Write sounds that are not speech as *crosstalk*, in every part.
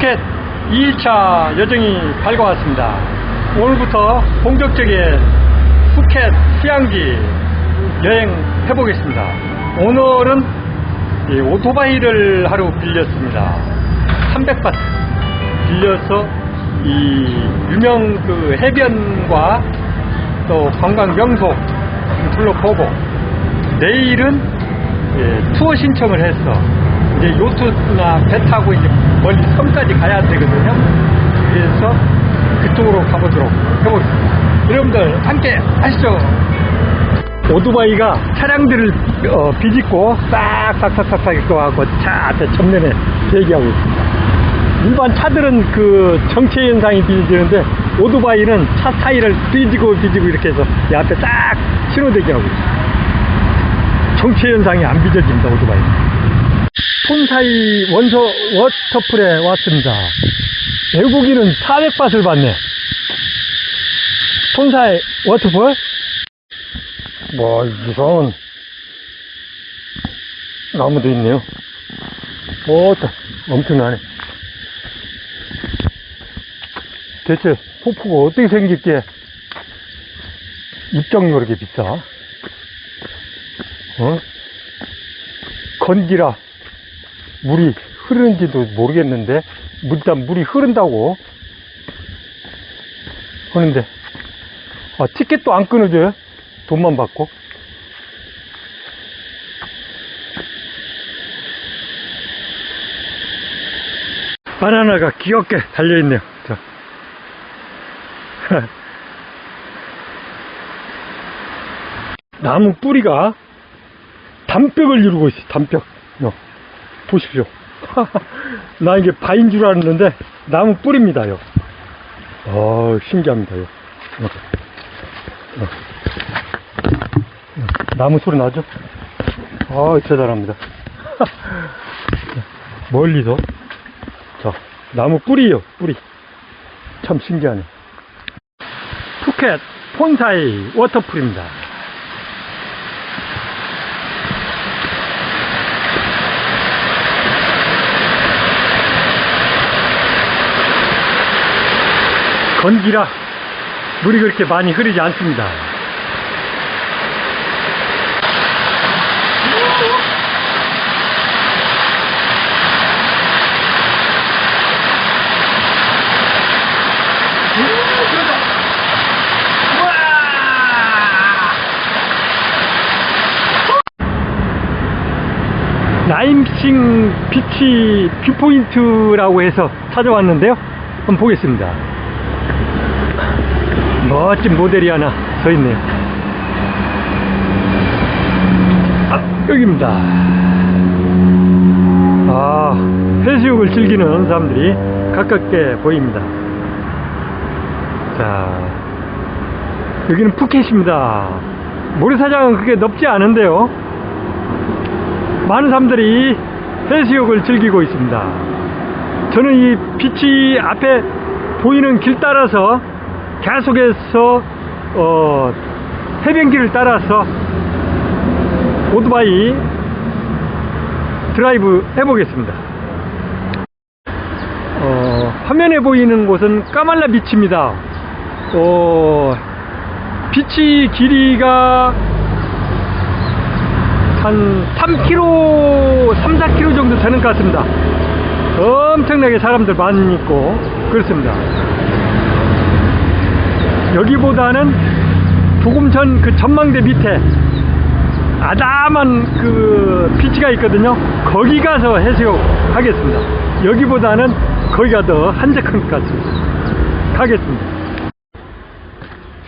푸켓 2일차 여정이 밝아왔습니다. 오늘부터 본격적인 푸켓 휴양지 여행 해보겠습니다. 오늘은 이 오토바이를 하루 빌렸습니다. 300바트 빌려서 이 유명 그 해변과 또 관광 명소 둘러보고 내일은 예, 투어 신청을 해서 이제 요트나 배 타고 이제 멀리 섬까지 가야 되거든요. 그래서 그쪽으로 가보도록 해보겠습니다. 여러분들 함께 하시죠. 오토바이가 차량들을 어, 비집고 싹싹싹싹싹 이렇게 와갖고 차 앞에 전면에 대기하고 있습니다. 일반 차들은 그 정체 현상이 빚어지는데 오토바이는 차 사이를 삐지고 삐지고 이렇게 해서 이 앞에 딱 신호 대기하고 있어요. 정체 현상이 안 빚어집니다, 오토바이. 폰사이 원서 워터풀에 왔습니다. 외국인은 400밭을 받네. 폰사이 워터풀? 뭐, 이상한 나무도 있네요. 오, 엄청나네. 대체 폭포가 어떻게 생길게 입장료가 그렇게 비싸? 어? 건기라 물이 흐르는지도 모르겠는데 일단 물이 흐른다고 하는데 아, 티켓도 안 끊어줘요? 돈만 받고 바나나가 귀엽게 달려있네요 저. *laughs* 나무 뿌리가 담벽을 이루고 있어요 담벽 요. 보십시오 *laughs* 나 이게 바인 줄 알았는데 나무 뿌리입니다 요. 어 신기합니다 요. 어. 어. 어. 나무 소리 나죠? 아 대단합니다 *laughs* 멀리서 자 나무 뿌리요 뿌리 참 신기하네 푸켓 폰사이 워터풀입니다 건기라 물이 그렇게 많이 흐르지 않습니다. 라임싱 비치 뷰포인트라고 해서 찾아왔는데요. 한번 보겠습니다. 멋진 모델이 하나 서 있네요. 아, 여기입니다. 아, 해수욕을 즐기는 사람들이 가깝게 보입니다. 자, 여기는 푸켓입니다. 모래사장은 그렇게 넓지 않은데요. 많은 사람들이 해수욕을 즐기고 있습니다. 저는 이 비치 앞에 보이는 길 따라서 계속해서 어, 해변길을 따라서 오토바이 드라이브 해보겠습니다. 어, 화면에 보이는 곳은 까말라 비치입니다. 어, 비치 길이가 한 3km, 3, 4km 정도 되는 것 같습니다. 엄청나게 사람들 많이 있고 그렇습니다. 여기보다는 조금 전 그 전망대 밑에 아담한 그 비치가 있거든요. 거기 가서 해수욕 하겠습니다. 여기보다는 거기가 더 한적한 것 같습니다. 가겠습니다.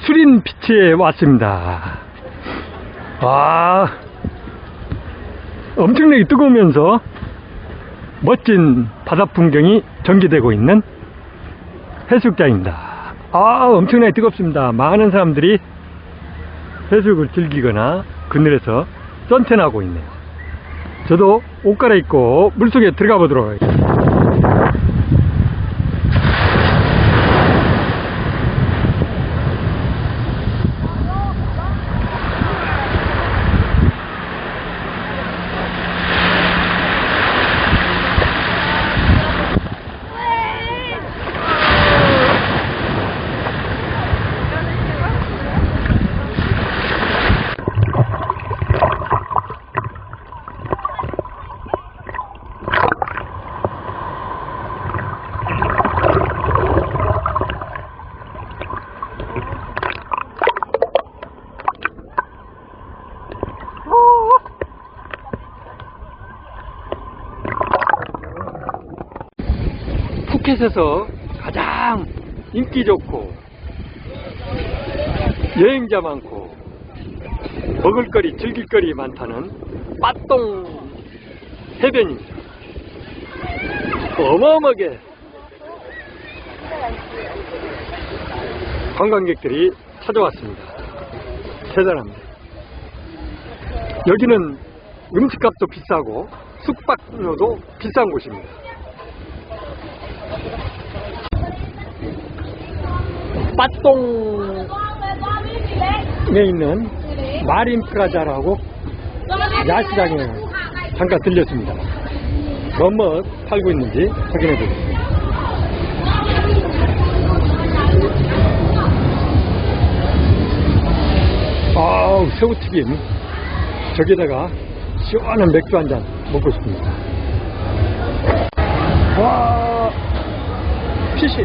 수린 비치에 왔습니다. 와, 엄청나게 뜨거우면서 멋진 바다 풍경이 전개되고 있는 해수욕장입니다. 아, 엄청나게 뜨겁습니다. 많은 사람들이 해수욕을 즐기거나 그늘에서 선탠하고 있네요. 저도 옷 갈아입고 물속에 들어가 보도록 하겠습니다. 푸켓에서 가장 인기 좋고 여행자 많고 먹을거리 즐길거리 많다는 빠똥 해변입니다. 어마어마하게 관광객들이 찾아왔습니다. 대단합니다. 여기는 음식값도 비싸고 숙박료도 비싼 곳입니다. 빠똥에 있는 마린 프라자라고 야시장에 잠깐 들렸습니다. 뭐뭐 팔고 있는지 확인해 보겠습니다. 아우 새우튀김 저기다가 시원한 맥주 한 잔 먹고 싶습니다. 와 피시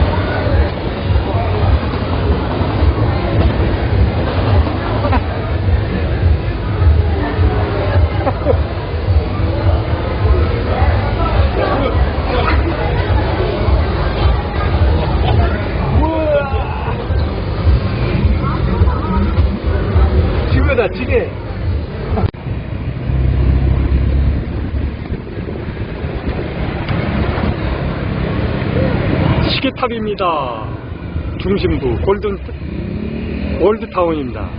시계탑입니다. 중심부 골든 월드타운입니다.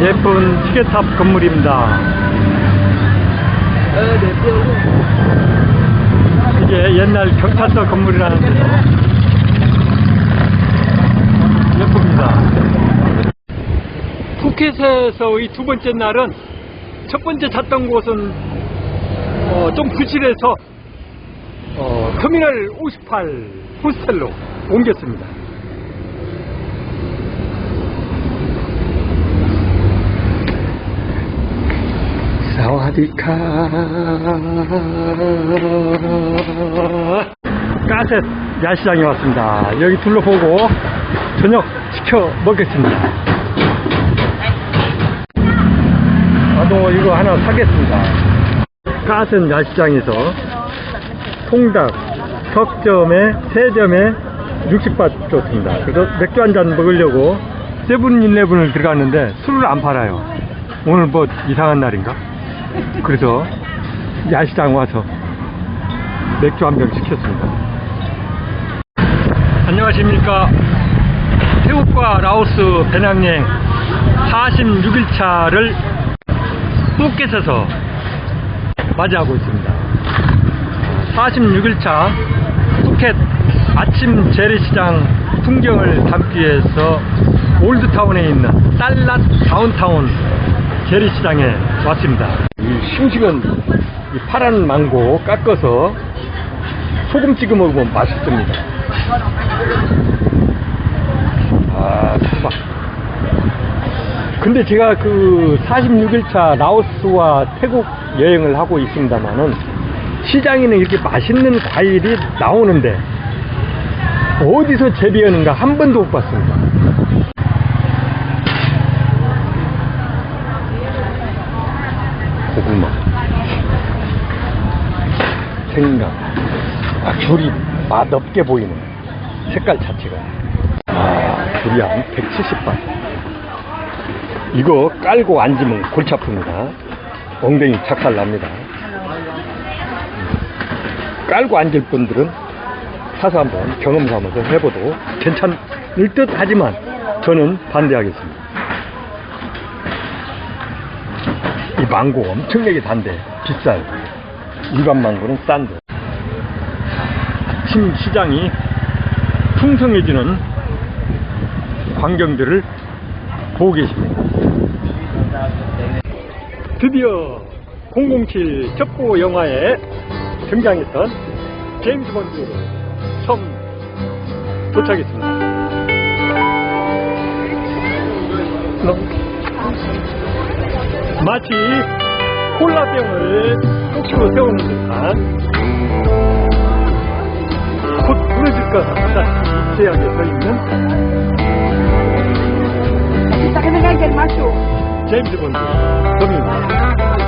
예쁜 시계탑 건물입니다. 이게 옛날 경찰서 건물이라는데 예쁩니다. 푸켓에서의 두 번째 날은 첫 번째 잤던 곳은 어, 좀 부실해서 어, 터미널 58 호스텔로 옮겼습니다. 사와디카 까셋 야시장에 왔습니다. 여기 둘러보고 저녁 시켜 먹겠습니다. 나도 이거 하나 사겠습니다. 까센 야시장에서 통닭, 석점에 세점에 60바 줬습니다. 그래서 맥주 한 잔 먹으려고 세븐일레븐을 들어갔는데 술을 안 팔아요. 오늘 뭐 이상한 날인가? 그래서 야시장 와서 맥주 한 병 시켰습니다. 안녕하십니까. 태국과 라오스 배낭여행 46일차를 푸켓에서 맞이하고 있습니다. 46일차 푸켓 아침 재래시장 풍경을 담기 위해서 올드타운에 있는 달랏 다운타운 재래시장에 왔습니다. 이 싱싱한 이 파란 망고 깎아서 소금 찍어 먹으면 맛있습니다. 아, 대박. 근데 제가 그 46일차 라오스와 태국 여행을 하고 있습니다만은 시장에는 이렇게 맛있는 과일이 나오는데 어디서 재배하는가 한 번도 못 봤습니다. 고구마, 생강, 아, 귤이 맛없게 보이는 색깔 자체가. 아, 귤이 한 170바. 이거 깔고 앉으면 골치 아픕니다. 엉덩이 착살 납니다. 깔고 앉을 분들은 사서 한번 경험 삼아서 해봐도 괜찮을 듯 하지만 저는 반대하겠습니다. 이 망고 엄청나게 단데 비싸요. 일반 망고는 싼데. 아침 시장이 풍성해지는 광경들을 보고 계십니다. 드디어 007 첩보 영화에 등장했던 제임스 본드로 처음 도착했습니다. 마치 콜라병을 꼭지로 세우는 듯한 곧 부러질 것 같다 제약에 서 있는 ジェームズ・ボンド、トミー。